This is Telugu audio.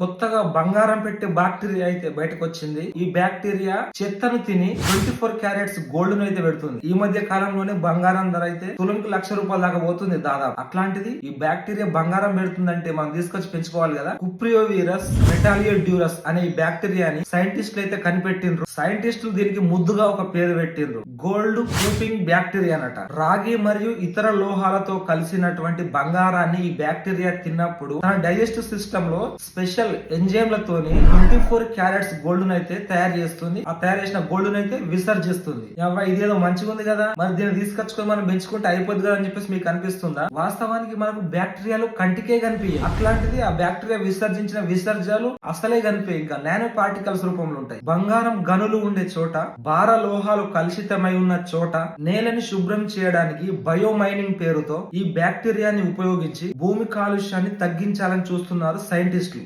కొత్తగా బంగారం పెట్టే బ్యాక్టీరియా అయితే బయటకు వచ్చింది ఈ బ్యాక్టీరియా చెత్తను తిని ట్వంటీ ఫోర్ క్యారెట్స్ గోల్డ్ను అయితే పెడుతుంది. ఈ మధ్య కాలంలోనే బంగారం ధర అయితే తులంకి లక్ష రూపాయల దాకా పోతుంది దాదాపు. అట్లాంటిది ఈ బ్యాక్టీరియా బంగారం పెడుతుందంటే మనం తీసుకొచ్చి పెంచుకోవాలి కదా. కుప్రియోవీరస్ మెటాలియో డ్యూరస్ అనే ఈ బ్యాక్టీరియాని సైంటిస్టులు అయితే కనిపెట్టిండ్రు. సైంటిస్టులు దీనికి ముద్దుగా ఒక పేరు పెట్టిండ్రు. గోల్డ్ ప్రూఫింగ్ బ్యాక్టీరియా అనట. రాగి మరియు ఇతర లోహాలతో కలిసినటువంటి బంగారాన్ని ఈ బ్యాక్టీరియా తిన్నప్పుడు తన డైజెస్టివ్ సిస్టమ్లో స్పెషల్ ఎంజైమ్లతోని ట్వంటీ ఫోర్ క్యారెట్స్ గోల్డ్ అయితే తయారు చేస్తుంది. ఆ తయారు చేసిన గోల్డ్ అయితే విసర్జిస్తుంది ఇదేదో మంచిగా ఉంది కదా? మరి దీన్ని తీసుకొచ్చుకొని మనం పెంచుకుంటే అయిపోద్ది కదా అని చెప్పేసి మీకు అనిపిస్తుందా? వాస్తవానికి మనకు బ్యాక్టీరియాలు కంటికే కనిపించాయి అట్లాంటిది ఆ బ్యాక్టీరియా విసర్జించిన విసర్జాలు అసలే కనిపించాయి ఇంకా నానో పార్టికల్స్ రూపంలో ఉంటాయి. బంగారం గనులు ఉండే చోట భార లోహాలు కలుషితమై ఉన్న చోట నేలని శుభ్రం చేయడానికి బయోమైనింగ్ పేరుతో ఈ బ్యాక్టీరియాని ఉపయోగించి భూమి కాలుష్యాన్ని తగ్గించాలని చూస్తున్నారు సైంటిస్టులు.